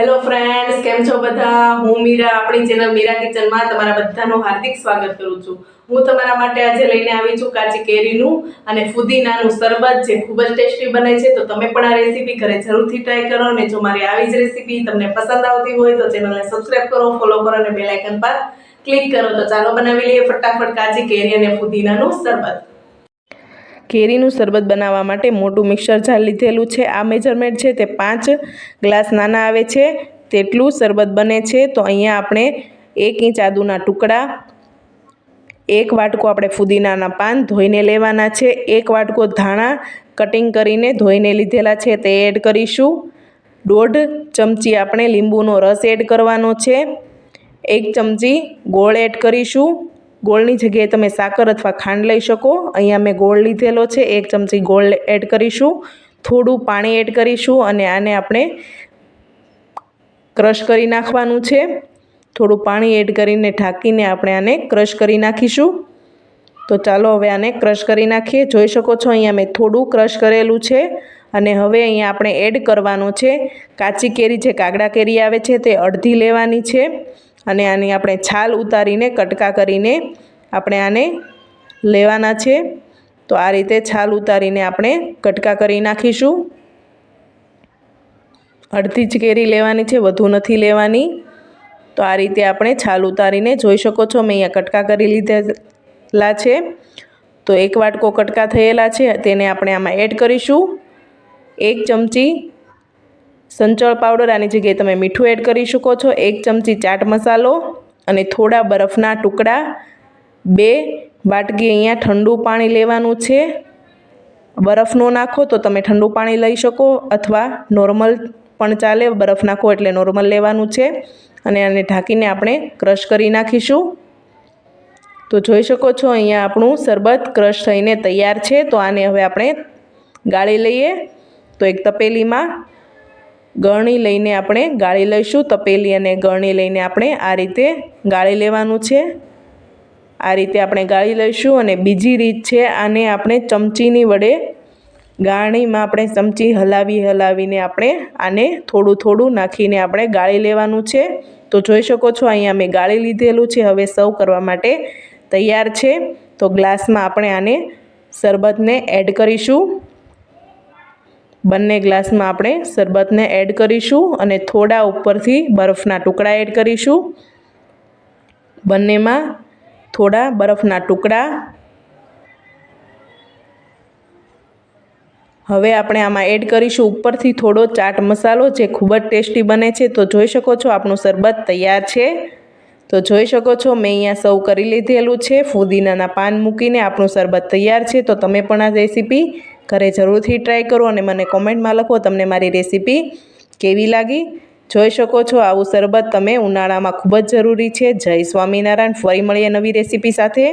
Hello friends કેમ છો બધા? હું મીરા, આપણી ચેનલ મીરા કિચનમાં તમારા બધાનું હાર્દિક સ્વાગત કરું છું. હું તમારા માટે આજે લઈને આવી છું કાચી કેરીનું અને ફુદીનાનું શરબત જે ખૂબ જ ટેસ્ટી બને છે. તો તમે પણ આ રેસીપી ઘરે જરૂરથી ટ્રાય કરો અને જો મારી આવી જ રેસીપી તમને પસંદ આવતી હોય તો ચેનલને સબસ્ક્રાઇબ કરો ફોલો કરો અને બેલ આઇકન પર ક્લિક કરો. તો ચાલો બનાવી લઈએ ફટાફટ કાચી કેરી અને ફુદીનાનું શરબત. કેરીનું શરબત બનાવવા માટે મોટું મિક્સર જાર લીધેલું છે. આ મેજરમેન્ટ છે તે પાંચ ગ્લાસ નાના આવે છે. તેટલું શરબત બને છે તો અહીંયા આપણે એક ઇંચ આદુના ટુકડા, એક વાટકો આપણે ફુદીનાના પાન ધોઈને લેવાના છે. એક વાટકો ધાણા કટિંગ કરીને ધોઈને લીધેલા છે તે એડ કરીશું. દોઢ ચમચી આપણે લીંબુનો રસ એડ કરવાનો છે. એક ચમચી ગોળ એડ કરીશું. ગોળની જગ્યાએ તમે સાકર અથવા ખાંડ લઈ શકો. અહીંયા મેં ગોળ લીધેલો છે. એક ચમચી ગોળ એડ કરીશું. થોડું પાણી એડ કરીશું અને આને આપણે ક્રશ કરી નાખવાનું છે. થોડું પાણી એડ કરીને ઢાંકીને આપણે આને ક્રશ કરી નાખીશું. તો ચાલો હવે આને ક્રશ કરી નાખીએ. જોઈ શકો છો અહીંયા મેં થોડું ક્રશ કરેલું છે અને હવે અહીંયા આપણે એડ કરવાનું છે. કાચી કેરી જે કાગડા કેરી આવે છે તે અડધી લેવાની છે. અને આની આપણે છાલ ઉતારીને, કટકા કરીને આપણે આને લેવાના છે. તો આ રીતે છાલ ઉતારીને આપણે કટકા કરી નાખીશું. અડધી જ કેરી લેવાની છે, વધુ નથી લેવાની. તો આ રીતે આપણે છાલ ઉતારીને જોઈ શકો છો, મેં અહીંયા કટકા કરી લીધેલા છે. તો એક વાટકો કટકા થયેલા છે, તેને આપણે આમાં એડ કરીશું. એક ચમચી સંચળ પાવડર આની જગ્યાએ તમે મીઠું એડ કરી શકો છો. એક ચમચી ચાટ મસાલો અને થોડા બરફના ટુકડા. બે વાટકી અહીંયા ઠંડુ પાણી લેવાનું છે. બરફ ન નાખો તો તમે ઠંડુ પાણી લઈ શકો અથવા નોર્મલ પણ ચાલે, બરફ નાખો એટલે નોર્મલ લેવાનું છે. અને આને ઢાંકીને આપણે ક્રશ કરી નાખીશું. તો જોઈ શકો છો અહીંયા આપણું શરબત ક્રશ થઈને તૈયાર છે. તો આને હવે આપણે ગાળી લઈએ. તો એક તપેલીમાં ગળણી લઈને આપણે ગાળી લઈશું, તપેલી અને ગળણી લઈને આપણે આ રીતે ગાળી લેવાનું છે. આ રીતે આપણે ગાળી લઈશું અને બીજી રીત છે, આને આપણે ચમચીની વડે ગાળણીમાં આપણે ચમચી હલાવી હલાવીને આપણે આને થોડું થોડું નાખીને આપણે ગાળી લેવાનું છે. તો જોઈ શકો છો, અહીંયા મેં ગાળી લીધેલું છે, હવે સર્વ કરવા માટે તૈયાર છે. તો ગ્લાસમાં આપણે આને શરબતને એડ કરીશું. બંને ગ્લાસમાં આપણે શરબતને એડ કરીશું અને થોડા ઉપરથી બરફના ટુકડા એડ કરીશું. બંનેમાં થોડા બરફના ટુકડા. હવે આપણે આમાં એડ કરીશું ઉપરથી થોડો ચાટ મસાલો જે ખૂબ જ ટેસ્ટી બને છે. તો જોઈ શકો છો આપણું શરબત તૈયાર છે. તો જોઈ શકો છો મેં અહીંયા સર્વ કરી લીધેલું છે. ફુદીનાના પાન મૂકીને આપણું શરબત તૈયાર છે. તો તમે પણ આ રેસીપી ઘરે જરૂરથી ટ્રાય કરો અને મને કોમેન્ટમાં લખો. તમને મારી રેસીપી કેવી લાગી? જોઈ શકો છો આવું શરબત તમે ઉનાળામાં ખૂબ જ જરૂરી છે. જય સ્વામિનારાયણ. ફરી મળીએ નવી રેસીપી સાથે.